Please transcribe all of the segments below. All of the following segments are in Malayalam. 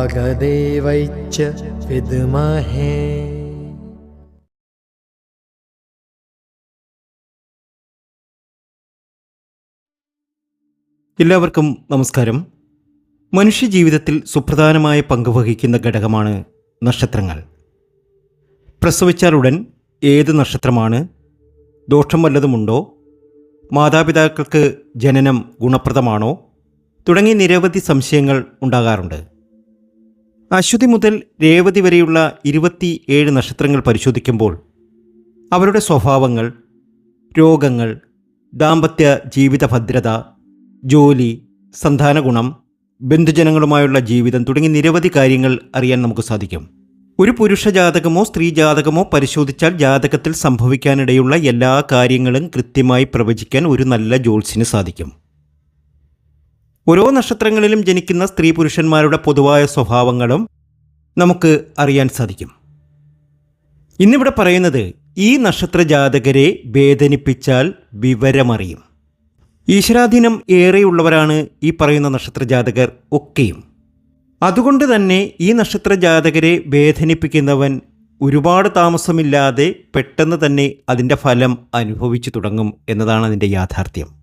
നാഗദേവൈച്ച വിദ്മഹേ എല്ലാവർക്കും നമസ്കാരം. മനുഷ്യജീവിതത്തിൽ സുപ്രധാനമായ പങ്ക് വഹിക്കുന്ന ഘടകമാണ് നക്ഷത്രങ്ങൾ. പ്രസവിച്ചാലുടൻ ഏത് നക്ഷത്രമാണ്? ദോഷം വല്ലതുമുണ്ടോ? മാതാപിതാക്കൾക്ക് ജനനം ഗുണപ്രദമാണോ? തുടങ്ങി നിരവധി സംശയങ്ങൾ ഉണ്ടാകാറുണ്ട്. അശ്വതി മുതൽ രേവതി വരെയുള്ള ഇരുപത്തി ഏഴ് നക്ഷത്രങ്ങൾ പരിശോധിക്കുമ്പോൾ അവരുടെ സ്വഭാവങ്ങൾ രോഗങ്ങൾ ദാമ്പത്യ ജീവിത ഭദ്രത ജോലി സന്താന ഗുണം ബന്ധുജനങ്ങളുമായുള്ള ജീവിതം തുടങ്ങി നിരവധി കാര്യങ്ങൾ അറിയാൻ നമുക്ക് സാധിക്കും. ഒരു പുരുഷ ജാതകമോ സ്ത്രീ ജാതകമോ പരിശോധിച്ചാൽ ജാതകത്തിൽ സംഭവിക്കാനിടയുള്ള എല്ലാ കാര്യങ്ങളും കൃത്യമായി പ്രവചിക്കാൻ ഒരു നല്ല ജോൾസിന് സാധിക്കും. ഓരോ നക്ഷത്രങ്ങളിലും ജനിക്കുന്ന സ്ത്രീ പുരുഷന്മാരുടെ പൊതുവായ സ്വഭാവങ്ങളും നമുക്ക് അറിയാൻ സാധിക്കും. ഇന്നിവിടെ പറയുന്നത് ഈ നക്ഷത്ര ജാതകരെ വേദനിപ്പിച്ചാൽ വിവരമറിയും. ഈശ്വരാധീനം ഏറെയുള്ളവരാണ് ഈ പറയുന്ന നക്ഷത്ര ജാതകർ ഒക്കെയും. അതുകൊണ്ട് തന്നെ ഈ നക്ഷത്ര ജാതകരെ വേദനിപ്പിക്കുന്നവൻ ഒരുപാട് താമസമില്ലാതെ പെട്ടെന്ന് തന്നെ അതിന്റെ ഫലം അനുഭവിച്ചു തുടങ്ങും എന്നതാണ് അതിന്റെ യാഥാർത്ഥ്യം.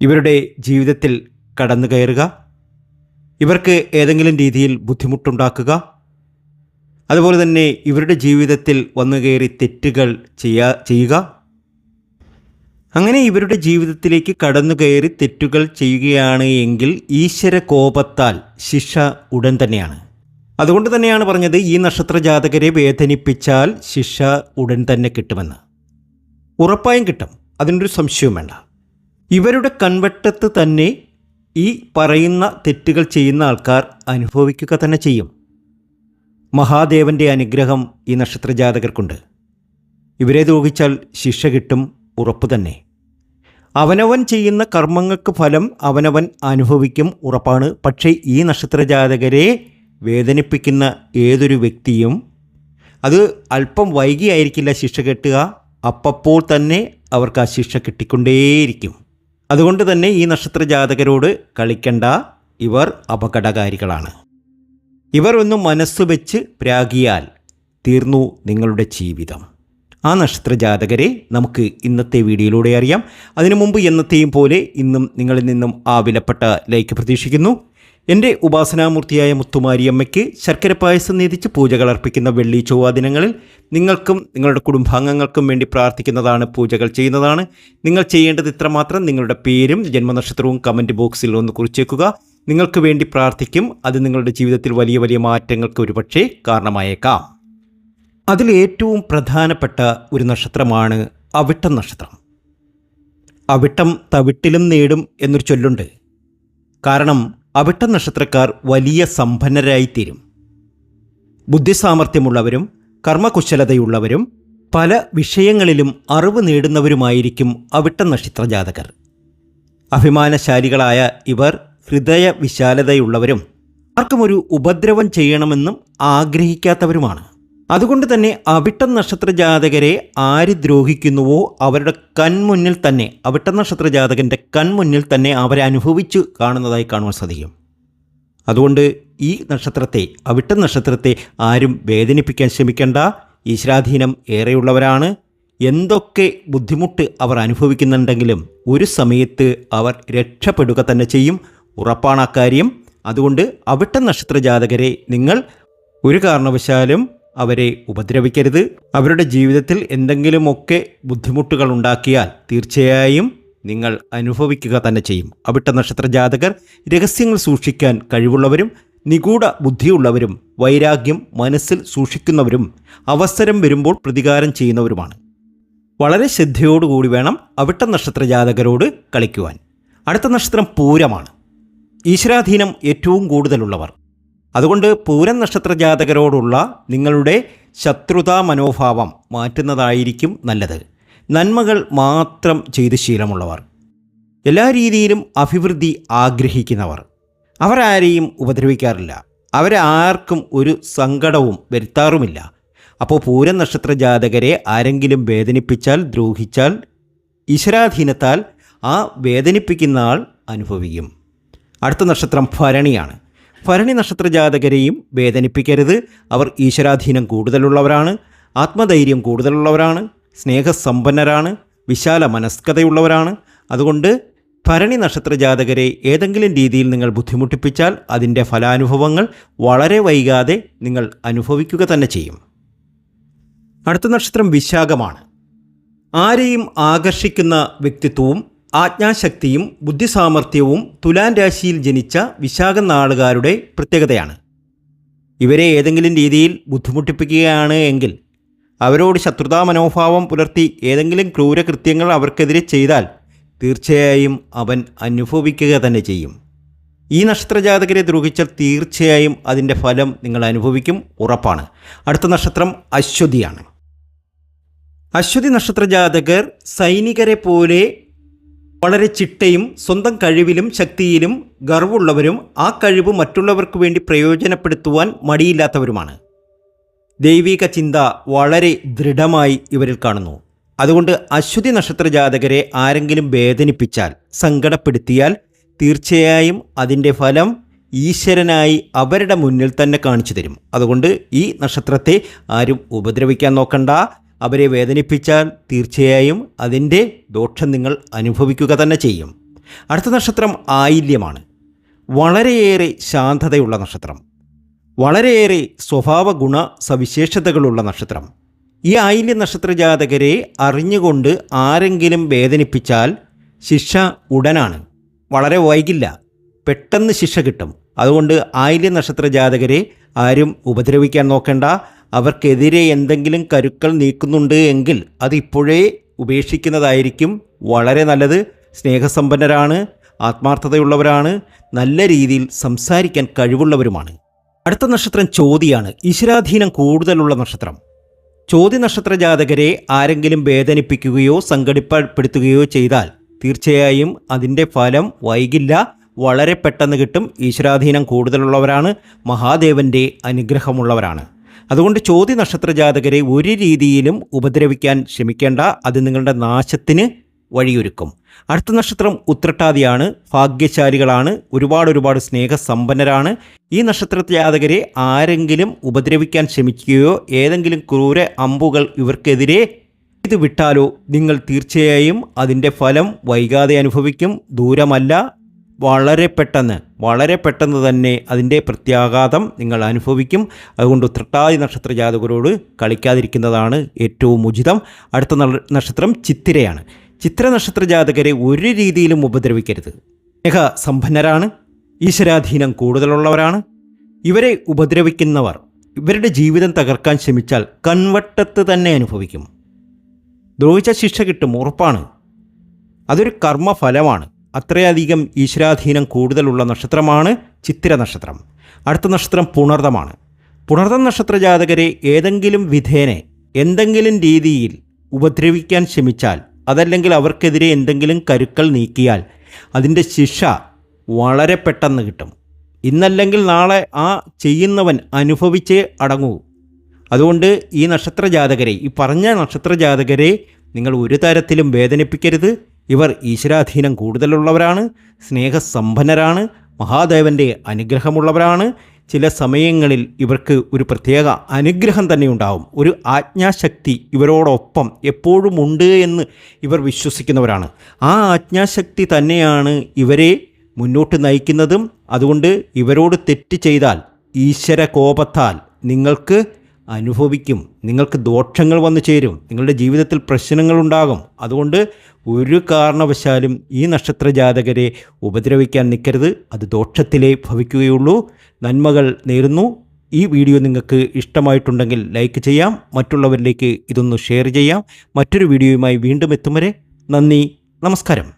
ഇവരുടെ ജീവിതത്തിൽ കടന്നു കയറുക. ഇവർക്ക് ഏതെങ്കിലും രീതിയിൽ ബുദ്ധിമുട്ടുണ്ടാക്കുക. അതുപോലെ തന്നെ ഇവരുടെ ജീവിതത്തിൽ വന്നു കയറി തെറ്റുകൾ ചെയ്യാ ചെയ്യുക. അങ്ങനെ ഇവരുടെ ജീവിതത്തിലേക്ക് കടന്നു കയറി തെറ്റുകൾ ചെയ്യുകയാണ് എങ്കിൽ ഈശ്വര കോപത്താൽ ശിക്ഷ ഉടൻ തന്നെയാണ്. അതുകൊണ്ട് തന്നെയാണ് പറഞ്ഞത് ഈ നക്ഷത്ര ജാതകരെ വേദനിപ്പിച്ചാൽ ശിക്ഷ ഉടൻ തന്നെ കിട്ടുമെന്ന്. ഉറപ്പായും കിട്ടും. അതിനൊരു സംശയവും വേണ്ട. ഇവരുടെ കൺവെട്ടത്ത് തന്നെ ഈ പറയുന്ന തെറ്റുകൾ ചെയ്യുന്ന ആൾക്കാർ അനുഭവിക്കുക തന്നെ ചെയ്യും. മഹാദേവന്റെ അനുഗ്രഹം ഈ നക്ഷത്ര ജാതകർക്കുണ്ട് ഇവരെ ദ്രോഹിച്ചാൽ ശിക്ഷ കിട്ടും ഉറപ്പ് തന്നെ. അവനവൻ ചെയ്യുന്ന കർമ്മങ്ങൾക്ക് ഫലം അവനവൻ അനുഭവിക്കും ഉറപ്പാണ്. പക്ഷേ ഈ നക്ഷത്ര ജാതകരെ വേദനിപ്പിക്കുന്ന ഏതൊരു വ്യക്തിയും അത് അല്പം വൈകിയായിരിക്കില്ല ശിക്ഷ കെട്ടുക. അപ്പപ്പോൾ തന്നെ അവർക്ക് ആ ശിക്ഷ കിട്ടിക്കൊണ്ടേയിരിക്കും. അതുകൊണ്ട് തന്നെ ഈ നക്ഷത്ര ജാതകരോട് കളിക്കണ്ട. ഇവർ അപകടകാരികളാണ്. ഇവർ ഒന്ന് മനസ്സ് വെച്ച് പ്രാഗിയാൽ തീർന്നു നിങ്ങളുടെ ജീവിതം. ആ നക്ഷത്ര ജാതകരെ നമുക്ക് ഇന്നത്തെ വീഡിയോയിലൂടെ അറിയാം. അതിനു മുമ്പ് എന്നത്തെയും പോലെ ഇന്നും നിങ്ങളിൽ നിന്നും ആ വിലപ്പെട്ട ലൈക്ക് പ്രതീക്ഷിക്കുന്നു. എന്റെ ഉപാസനാമൂർത്തിയായ മുത്തുമാരിയമ്മയ്ക്ക് ശർക്കര പായസം നീതിച്ച് പൂജകൾ അർപ്പിക്കുന്ന വെള്ളി ചൊവ്വ ദിനങ്ങളിൽ നിങ്ങൾക്കും നിങ്ങളുടെ കുടുംബാംഗങ്ങൾക്കും വേണ്ടി പ്രാർത്ഥിക്കുന്നതാണ് പൂജകൾ ചെയ്യുന്നതാണ്. നിങ്ങൾ ചെയ്യേണ്ടത് ഇത്രമാത്രം. നിങ്ങളുടെ പേരും ജന്മനക്ഷത്രവും കമന്റ് ബോക്സിൽ ഒന്ന് കുറിച്ചേക്കുക. നിങ്ങൾക്ക് വേണ്ടി പ്രാർത്ഥിക്കും. അത് നിങ്ങളുടെ ജീവിതത്തിൽ വലിയ വലിയ മാറ്റങ്ങൾക്ക് ഒരുപക്ഷെ കാരണമായേക്കാം. അതിലേറ്റവും പ്രധാനപ്പെട്ട ഒരു നക്ഷത്രമാണ് അവിട്ടം നക്ഷത്രം. അവിട്ടം തവിട്ടിലും നേടും എന്നൊരു ചൊല്ലുണ്ട്. കാരണം അവിട്ടം നക്ഷത്രക്കാർ വലിയ സമ്പന്നരായിത്തീരും. ബുദ്ധിസാമർഥ്യമുള്ളവരും കർമ്മകുശലതയുള്ളവരും പല വിഷയങ്ങളിലും അറിവ് നേടുന്നവരുമായിരിക്കും അവിട്ട നക്ഷത്ര ജാതകർ അഭിമാനശാലികളായ ഇവർ ഹൃദയ വിശാലതയുള്ളവരും ആർക്കും ഒരു ഉപദ്രവം ചെയ്യണമെന്നും ആഗ്രഹിക്കാത്തവരുമാണ്. അതുകൊണ്ട് തന്നെ അവിട്ടം നക്ഷത്ര ജാതകരെ ആര് ദ്രോഹിക്കുന്നുവോ അവരുടെ കൺമുന്നിൽ തന്നെ അവിട്ടം നക്ഷത്ര ജാതകന്റെ കൺമുന്നിൽ തന്നെ അവരെ അനുഭവിച്ചു കാണുന്നതായി കാണുവാൻ സാധിക്കും. അതുകൊണ്ട് ഈ നക്ഷത്രത്തെ അവിട്ടം നക്ഷത്രത്തെ ആരും വേദനിപ്പിക്കാൻ ശ്രമിക്കേണ്ട. ഈശ്വരാധീനം ഏറെയുള്ളവരാണ്. എന്തൊക്കെ ബുദ്ധിമുട്ട് അവർ അനുഭവിക്കുന്നുണ്ടെങ്കിലും ഒരു സമയത്ത് അവർ രക്ഷപ്പെടുക തന്നെ ചെയ്യും. ഉറപ്പാണ് അക്കാര്യം അതുകൊണ്ട് അവിട്ട നക്ഷത്ര ജാതകരെ നിങ്ങൾ ഒരു കാരണവശാലും അവരെ ഉപദ്രവിക്കരുത്. അവരുടെ ജീവിതത്തിൽ എന്തെങ്കിലുമൊക്കെ ബുദ്ധിമുട്ടുകൾ ഉണ്ടാക്കിയാൽ തീർച്ചയായും നിങ്ങൾ അനുഭവിക്കുക തന്നെ ചെയ്യും. അവിട്ട നക്ഷത്ര ജാതകർ രഹസ്യങ്ങൾ സൂക്ഷിക്കാൻ കഴിവുള്ളവരും നിഗൂഢ ബുദ്ധിയുള്ളവരും വൈരാഗ്യം മനസ്സിൽ സൂക്ഷിക്കുന്നവരും അവസരം വരുമ്പോൾ പ്രതികാരം ചെയ്യുന്നവരുമാണ്. വളരെ ശ്രദ്ധയോടുകൂടി വേണം അവിട്ട നക്ഷത്ര ജാതകരോട് കളിക്കുവാൻ. അടുത്ത നക്ഷത്രം പൂരമാണ്. ഈശ്വരാധീനം ഏറ്റവും കൂടുതലുള്ളവർ. അതുകൊണ്ട് പൂരൻ നക്ഷത്ര ജാതകരോടുള്ള നിങ്ങളുടെ ശത്രുതാ മനോഭാവം മാറ്റുന്നതായിരിക്കും നല്ലത്. നന്മകൾ മാത്രം ചെയ്ത് ശീലമുള്ളവർ. എല്ലാ രീതിയിലും അഭിവൃദ്ധി ആഗ്രഹിക്കുന്നവർ. അവരാരെയും ഉപദ്രവിക്കാറില്ല. അവരാർക്കും ഒരു സങ്കടവും വരുത്താറുമില്ല. അപ്പോൾ പൂരൻ നക്ഷത്ര ജാതകരെ ആരെങ്കിലും വേദനിപ്പിച്ചാൽ ദ്രോഹിച്ചാൽ ഈശ്വരാധീനത്താൽ ആ വേദനിപ്പിക്കുന്ന ആൾ അനുഭവിക്കും. അടുത്ത നക്ഷത്രം ഭരണിയാണ്. ഭരണി നക്ഷത്ര ജാതകരെയും വേദനിപ്പിക്കരുത്. അവർ ഈശ്വരാധീനം കൂടുതലുള്ളവരാണ് ആത്മധൈര്യം കൂടുതലുള്ളവരാണ് സ്നേഹസമ്പന്നരാണ് വിശാല മനസ്കതയുള്ളവരാണ് അതുകൊണ്ട് ഭരണി നക്ഷത്ര ജാതകരെ ഏതെങ്കിലും രീതിയിൽ നിങ്ങൾ ബുദ്ധിമുട്ടിപ്പിച്ചാൽ അതിന്റെ ഫലാനുഭവങ്ങൾ വളരെ വൈകാതെ നിങ്ങൾ അനുഭവിക്കുക തന്നെ ചെയ്യും. അടുത്ത നക്ഷത്രം വിശാഖമാണ്. ആരെയും ആകർഷിക്കുന്ന വ്യക്തിത്വവും ആജ്ഞാശക്തിയും ബുദ്ധിസാമർഥ്യവും തുലാൻ രാശിയിൽ ജനിച്ച വിശാഖ നാളുകാരുടെ പ്രത്യേകതയാണ്. ഇവരെ ഏതെങ്കിലും രീതിയിൽ ബുദ്ധിമുട്ടിപ്പിക്കുകയാണ് എങ്കിൽ അവരോട് ശത്രുതാ മനോഭാവം പുലർത്തി ഏതെങ്കിലും ക്രൂരകൃത്യങ്ങൾ അവർക്കെതിരെ ചെയ്താൽ തീർച്ചയായും അവൻ അനുഭവിക്കുക തന്നെ ചെയ്യും. ഈ നക്ഷത്രജാതകരെ ദ്രോഹിച്ചാൽ തീർച്ചയായും അതിന്റെ ഫലം നിങ്ങൾ അനുഭവിക്കും ഉറപ്പാണ്. അടുത്ത നക്ഷത്രം അശ്വതിയാണ്. അശ്വതി നക്ഷത്രജാതകർ സൈനികരെ പോലെ വളരെ ചിട്ടയും സ്വന്തം കഴിവിലും ശക്തിയിലും ഗർവുള്ളവരും ആ കഴിവ് മറ്റുള്ളവർക്ക് വേണ്ടി പ്രയോജനപ്പെടുത്തുവാൻ മടിയില്ലാത്തവരുമാണ്. ദൈവിക ചിന്ത വളരെ ദൃഢമായി ഇവരിൽ കാണുന്നു. അതുകൊണ്ട് അശ്വതി നക്ഷത്ര ജാതകരെ ആരെങ്കിലും വേദനിപ്പിച്ചാൽ സങ്കടപ്പെടുത്തിയാൽ തീർച്ചയായും അതിന്റെ ഫലം ഈശ്വരനായി അവരുടെ മുന്നിൽ തന്നെ കാണിച്ചു തരും. അതുകൊണ്ട് ഈ നക്ഷത്രത്തെ ആരും ഉപദ്രവിക്കാൻ നോക്കണ്ട. അവരെ വേദനിപ്പിച്ചാൽ തീർച്ചയായും അതിന്റെ ദോഷം നിങ്ങൾ അനുഭവിക്കുക തന്നെ ചെയ്യും. അടുത്ത നക്ഷത്രം ആയില്യമാണ്. വളരെയേറെ ശാന്തതയുള്ള നക്ഷത്രം. വളരെയേറെ സ്വഭാവ ഗുണ സവിശേഷതകളുള്ള നക്ഷത്രം. ഈ ആയില്യ നക്ഷത്ര ജാതകരെ അറിഞ്ഞുകൊണ്ട് ആരെങ്കിലും വേദനിപ്പിച്ചാൽ ശിക്ഷ ഉടനാണ്. വളരെ വൈകില്ല. പെട്ടെന്ന് ശിക്ഷ കിട്ടും. അതുകൊണ്ട് ആയില്യ നക്ഷത്ര ജാതകരെ ആരും ഉപദ്രവിക്കാൻ നോക്കേണ്ട. അവർക്കെതിരെ എന്തെങ്കിലും കരുക്കൾ നീക്കുന്നുണ്ട് എങ്കിൽ അതിപ്പോഴേ ഉപേക്ഷിക്കുന്നതായിരിക്കും. വളരെ നല്ലത്. സ്നേഹസമ്പന്നരാണ് ആത്മാർത്ഥതയുള്ളവരാണ് നല്ല രീതിയിൽ സംസാരിക്കാൻ കഴിവുള്ളവരുമാണ്. അടുത്ത നക്ഷത്രം ചോതിയാണ്. ഈശ്വരാധീനം കൂടുതലുള്ള നക്ഷത്രം. ചോദ്യ നക്ഷത്ര ജാതകരെ ആരെങ്കിലും വേദനിപ്പിക്കുകയോ സംഘടിപ്പപ്പെടുത്തുകയോ ചെയ്താൽ തീർച്ചയായും അതിന്റെ ഫലം വൈകില്ല. വളരെ പെട്ടെന്ന് കിട്ടും. ഈശ്വരാധീനം കൂടുതലുള്ളവരാണ്. മഹാദേവന്റെ അനുഗ്രഹമുള്ളവരാണ്. അതുകൊണ്ട് ചോദ്യ നക്ഷത്ര ജാതകരെ ഒരു രീതിയിലും ഉപദ്രവിക്കാൻ ശ്രമിക്കേണ്ട അത് നിങ്ങളുടെ നാശത്തിന് വഴിയൊരുക്കും. അടുത്ത നക്ഷത്രം ഉത്രട്ടാതിയാണ് ഭാഗ്യശാലികളാണ് ഒരുപാട് ഒരുപാട് സ്നേഹസമ്പന്നരാണ്. ഈ നക്ഷത്ര ജാതകരെ ആരെങ്കിലും ഉപദ്രവിക്കാൻ ശ്രമിക്കുകയോ ഏതെങ്കിലും ക്രൂര അമ്പുകൾ ഇവർക്കെതിരെ ഇത് വിട്ടാലോ നിങ്ങൾ തീർച്ചയായും അതിന്റെ ഫലം വൈകാതെ അനുഭവിക്കും. ദൂരമല്ല വളരെ പെട്ടെന്ന് വളരെ പെട്ടെന്ന് തന്നെ അതിന്റെ പ്രത്യാഘാതം നിങ്ങൾ അനുഭവിക്കും. അതുകൊണ്ട് തൃട്ടാതി നക്ഷത്ര ജാതകരോട് കളിക്കാതിരിക്കുന്നതാണ് ഏറ്റവും ഉചിതം. അടുത്ത നക്ഷത്രം ചിത്തിരയാണ്. ചിത്ര നക്ഷത്ര ജാതകരെ ഒരു രീതിയിലും ഉപദ്രവിക്കരുത്. സ്നേഹ സമ്പന്നരാണ് ഈശ്വരാധീനം കൂടുതലുള്ളവരാണ്. ഇവരെ ഉപദ്രവിക്കുന്നവർ ഇവരുടെ ജീവിതം തകർക്കാൻ ശ്രമിച്ചാൽ കൺവട്ടത്ത് തന്നെ അനുഭവിക്കും. ദ്രോഹിച്ച ശിക്ഷ കിട്ടും ഉറപ്പാണ്. അതൊരു കർമ്മഫലമാണ്. അത്രയധികം ഈശ്വരാധീനം കൂടുതലുള്ള നക്ഷത്രമാണ് ചിത്തിര നക്ഷത്രം. അടുത്ത നക്ഷത്രം പുണർദമാണ്. പുണർദം നക്ഷത്ര ജാതകരെ ഏതെങ്കിലും വിധേനെ എന്തെങ്കിലും രീതിയിൽ ഉപദ്രവിക്കാൻ ശ്രമിച്ചാൽ അതല്ലെങ്കിൽ അവർക്കെതിരെ എന്തെങ്കിലും കരുക്കൾ നീക്കിയാൽ അതിന്റെ ശിക്ഷ വളരെ പെട്ടെന്ന് കിട്ടും. ഇന്നല്ലെങ്കിൽ നാളെ ആ ചെയ്യുന്നവൻ അനുഭവിച്ചേ അടങ്ങൂ. അതുകൊണ്ട് ഈ നക്ഷത്ര ജാതകരെ ഈ പറഞ്ഞ നക്ഷത്ര ജാതകരെ നിങ്ങൾ ഒരു തരത്തിലും വേദനിപ്പിക്കരുത്. ഇവർ ഈശ്വരാധീനം കൂടുതലുള്ളവരാണ് സ്നേഹസമ്പന്നരാണ് മഹാദേവന്റെ അനുഗ്രഹമുള്ളവരാണ്. ചില സമയങ്ങളിൽ ഇവർക്ക് ഒരു പ്രത്യേക അനുഗ്രഹം തന്നെ ഉണ്ടാവും. ഒരു ആജ്ഞാശക്തി ഇവരോടൊപ്പം എപ്പോഴും ഉണ്ട് എന്ന് ഇവർ വിശ്വസിക്കുന്നവരാണ്. ആ ആജ്ഞാശക്തി തന്നെയാണ് ഇവരെ മുന്നോട്ട് നയിക്കുന്നതും. അതുകൊണ്ട് ഇവരോട് തെറ്റ് ചെയ്താൽ ഈശ്വര കോപത്താൽ നിങ്ങൾക്ക് അനുഭവിക്കും. നിങ്ങൾക്ക് ദോഷങ്ങൾ വന്നു ചേരും. നിങ്ങളുടെ ജീവിതത്തിൽ പ്രശ്നങ്ങൾ ഉണ്ടാകും. അതുകൊണ്ട് ഒരു കാരണവശാലും ഈ നക്ഷത്ര ജാതകരെ ഉപദ്രവിക്കാൻ നിൽക്കരുത്. അത് ദോഷത്തിലേ ഭവിക്കുകയുള്ളൂ. നന്മകൾ നേരുന്നു. ഈ വീഡിയോ നിങ്ങൾക്ക് ഇഷ്ടമായിട്ടുണ്ടെങ്കിൽ ലൈക്ക് ചെയ്യാം. മറ്റുള്ളവരിലേക്ക് ഇതൊന്ന് ഷെയർ ചെയ്യാം. മറ്റൊരു വീഡിയോയുമായി വീണ്ടും എത്തും വരെ നന്ദി. നമസ്കാരം.